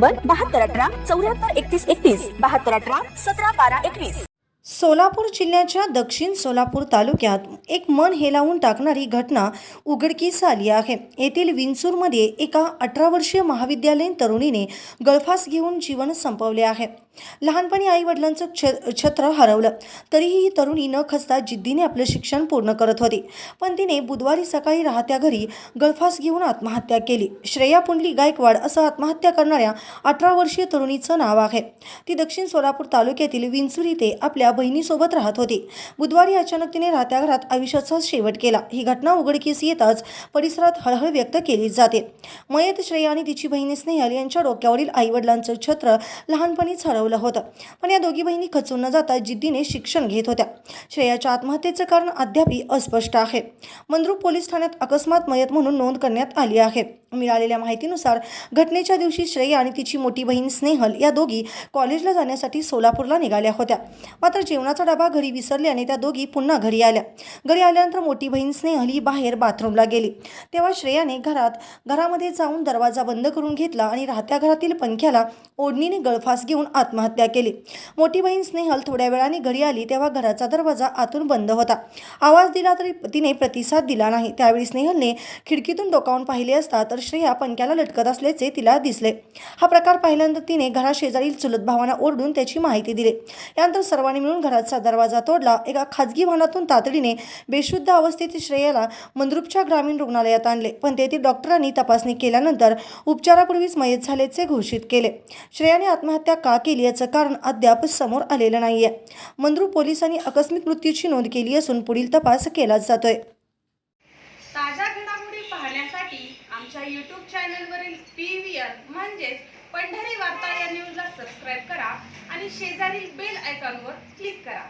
बहात्तर अठरा चौऱ्याहत्तर एकतीस एकतीस बहात्तर अठरा सतरा बारा एकवीस. सोलापूर जिल्ह्याच्या दक्षिण सोलापूर तालुक्यात एक मन हेलावून टाकणारी घटना उघडकीस आली आहे. येथील विंचूरमध्ये एका अठरा वर्षीय महाविद्यालयीन तरुणीने गळफास घेऊन जीवन संपवले आहे. लहानपणी आई वडिलांचं छ छत्र हरवलं. तरीही ही तरुणी न खचता जिद्दीने आपलं शिक्षण पूर्ण करत होती. पण तिने बुधवारी सकाळी राहत्या घरी गळफास घेऊन आत्महत्या केली. श्रेया पुंडली गायकवाड असं आत्महत्या करणाऱ्या अठरा वर्षीय तरुणीचं नाव आहे. ती दक्षिण सोलापूर तालुक्यातील विंचूर इथे आपल्या बहिणीसोबत राहत होती. बुधवारी अचानक तिने राहत्या घरात आयुष्याचा शेवट केला. ही घटना उघडकीस येताच परिसरात हळहळ व्यक्त केली जाते. मयत श्रेया आणि तिची बहिणी स्नेहल यांच्या डोक्यावरील आईवडिलांचं छत्र लहानपणीच हरवलं होतं. पण या दोघी बहिणी खचून न जाता जिद्दीने शिक्षण घेत होत्या. श्रेयाच्या आत्महत्येचं कारण अद्यापही अस्पष्ट आहे. मंद्रुप पोलीस ठाण्यात अकस्मात मयत म्हणून नोंद करण्यात आली आहे. मिळालेल्या माहितीनुसार घटनेच्या दिवशी श्रेया आणि तिची मोठी बहीण स्नेहल या दोघी कॉलेजला जाण्यासाठी सोलापूरला निघाल्या होत्या. मात्र जेवणाचा डबा घरी विसरल्याने त्या दोघी पुन्हा घरी आल्या. घरी आल्यानंतर मोठी बहीण स्नेहल ही बाहेर बाथरूमला गेली. तेव्हा श्रेयाने घरात घरामध्ये जाऊन दरवाजा बंद करून घेतला आणि राहत्या घरातील पंख्याला ओढणीने गळफास घेऊन आत्महत्या केली. मोठी बहीण स्नेहल थोड्या वेळाने घरी आली तेव्हा घराचा दरवाजा आतून बंद होता. आवाज दिला तरी तिने प्रतिसाद दिला नाही. त्यावेळी स्नेहलने खिडकीतून डोकावून पाहिले असता तर श्रेया पंख्याला लटकत असल्याचे तिला दिसले. हा प्रकार पाहिल्यानंतर तिने घराशेजारील चुलत भावांना ओरडून त्याची माहिती दिली. यानंतर सर्वांनी मिळून घराचा दरवाजा तोडला. एका खाजगी वाहनातून तातडीने बेशुद्ध अवस्थेत श्रेयाला मंद्रुपच्या ग्रामीण रुग्णालयात आणले. पण तेथील डॉक्टरांनी तपासणी केल्यानंतर उपचारापूर्वीच मयत झाल्याचे घोषित केले. श्रेयाने आत्महत्या का केली? केली याचं कारण अद्याप समोर आलेलं नाही आहे मंद्रू पोलिसांनी आकस्मिक मृत्यूची नोंद केली असून पुढील तपास केला जातोय. ताज्या घडामोडी पाहण्यासाठी आमच्या यूट्यूब चॅनलवरील पी व्ही आर म्हणजेच पंढरी वार्ता या न्यूजला सबस्क्राईब करा आणि शेजारील बेल आयकॉनवर क्लिक करा.